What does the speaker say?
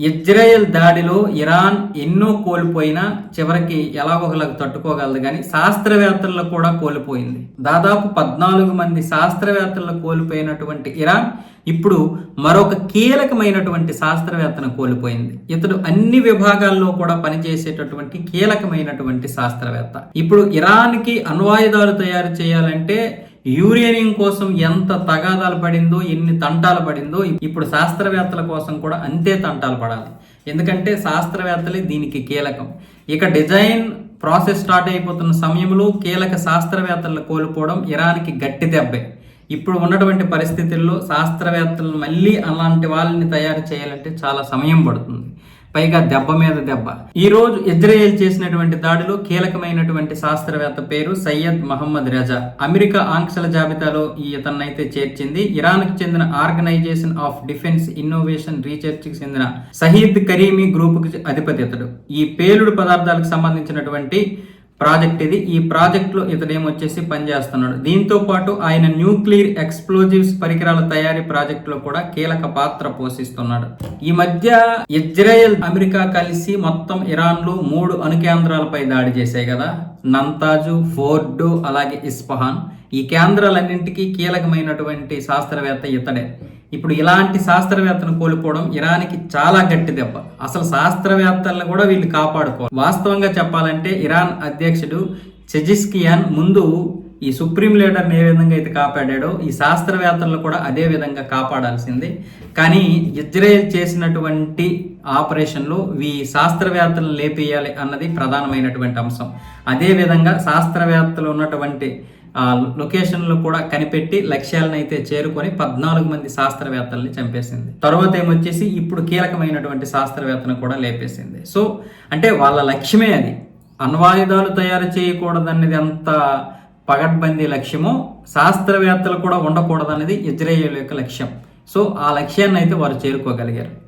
Israel దాడిలో Iran ఎన్నో కోల్పోయినా చివరికి ఎలాగోగలకు తట్టుకోగలదు కానీ శాస్త్రవేత్తలను కూడా కోల్పోయింది. దాదాపు పద్నాలుగు మంది శాస్త్రవేత్తలను కోల్పోయినటువంటి ఇరాన్ ఇప్పుడు మరొక కీలకమైనటువంటి శాస్త్రవేత్తను కోల్పోయింది. ఇతడు అన్ని విభాగాల్లో కూడా పనిచేసేటటువంటి కీలకమైనటువంటి శాస్త్రవేత్త. ఇప్పుడు ఇరాన్కి అణ్వాయుధాలు తయారు చేయాలంటే యూరేనియం కోసం ఎంత తగాదాలు పడిందో ఎన్ని తంటాలు పడిందో ఇప్పుడు శాస్త్రవేత్తల కోసం కూడా అంతే తంటాలు పడాలి. ఎందుకంటే శాస్త్రవేత్తలే దీనికి కీలకం. ఇక డిజైన్ ప్రాసెస్ స్టార్ట్ అయిపోతున్న సమయంలో కీలక శాస్త్రవేత్తలను కోల్పోవడం ఇరాన్కి గట్టి దెబ్బే. ఇప్పుడు ఉన్నటువంటి పరిస్థితుల్లో శాస్త్రవేత్తలను మళ్ళీ అలాంటి వాళ్ళని తయారు చేయాలంటే చాలా సమయం పడుతుంది. పైగా దెబ్బ మీద దెబ్బ. ఈ రోజు ఇజ్రాయెల్ చేసినటువంటి దాడిలో కీలకమైనటువంటి శాస్త్రవేత్త పేరు సయ్యద్ మహమ్మద్ రజా. అమెరికా ఆంక్షల జాబితాలో ఈ ఇతన్నైతే చేర్చింది. ఇరాన్కు చెందిన ఆర్గనైజేషన్ ఆఫ్ డిఫెన్స్ ఇన్నోవేషన్ రీసెర్చ్కి చెందిన సహీద్ కరీమీ గ్రూపుకి అధిపతి ఇతడు ఈ పేలుడు పదార్థాలకు సంబంధించినటువంటి ప్రాజెక్ట్ ఇది. ఈ ప్రాజెక్ట్లో ఇతడేమొచ్చేసి పనిచేస్తున్నాడు. దీంతో పాటు ఆయన న్యూక్లియర్ ఎక్స్ప్లోజివ్స్ పరికరాల తయారీ ప్రాజెక్టులో కూడా కీలక పాత్ర పోషిస్తున్నాడు. ఈ మధ్య ఇజ్రాయెల్ అమెరికా కలిసి మొత్తం ఇరాన్లో మూడు అణుకేంద్రాలపై దాడి చేశాయి కదా. నంతాజు ఫోర్డు అలాగే ఇస్ఫహాన్ ఈ కేంద్రాలన్నింటికీ కీలకమైనటువంటి శాస్త్రవేత్త ఇతడే. ఇప్పుడు ఇలాంటి శాస్త్రవేత్తను కోల్పోవడం ఇరాన్కి చాలా గట్టి దెబ్బ. అసలు శాస్త్రవేత్తలను కూడా వీళ్ళు కాపాడుకో వాస్తవంగా చెప్పాలంటే ఇరాన్ అధ్యక్షుడు చెజిస్కియాన్ ముందు ఈ సుప్రీం లీడర్ని ఏ విధంగా అయితే కాపాడాడో ఈ శాస్త్రవేత్తలను కూడా అదే విధంగా కాపాడాల్సింది. కానీ ఇజ్రాయెల్ చేసినటువంటి ఆపరేషన్లో ఈ శాస్త్రవేత్తలను లేపేయాలి అన్నది ప్రధానమైనటువంటి అంశం. అదే విధంగా శాస్త్రవేత్తలు ఉన్నటువంటి లొకేషన్లో కూడా కనిపెట్టి లక్ష్యాలను అయితే చేరుకొని పద్నాలుగు మంది శాస్త్రవేత్తల్ని చంపేసింది. తర్వాత ఏమొచ్చేసి ఇప్పుడు కీలకమైనటువంటి శాస్త్రవేత్తను కూడా లేపేసింది. సో అంటే వాళ్ళ లక్ష్యమే అది. అణ్వాయుధాలు తయారు చేయకూడదన్నది ఎంత పగడ్బందీ లక్ష్యమో శాస్త్రవేత్తలు కూడా ఉండకూడదనేది ఇజ్రాయేల్ యొక్క లక్ష్యం. సో ఆ లక్ష్యాన్ని అయితే వారు చేరుకోగలిగారు.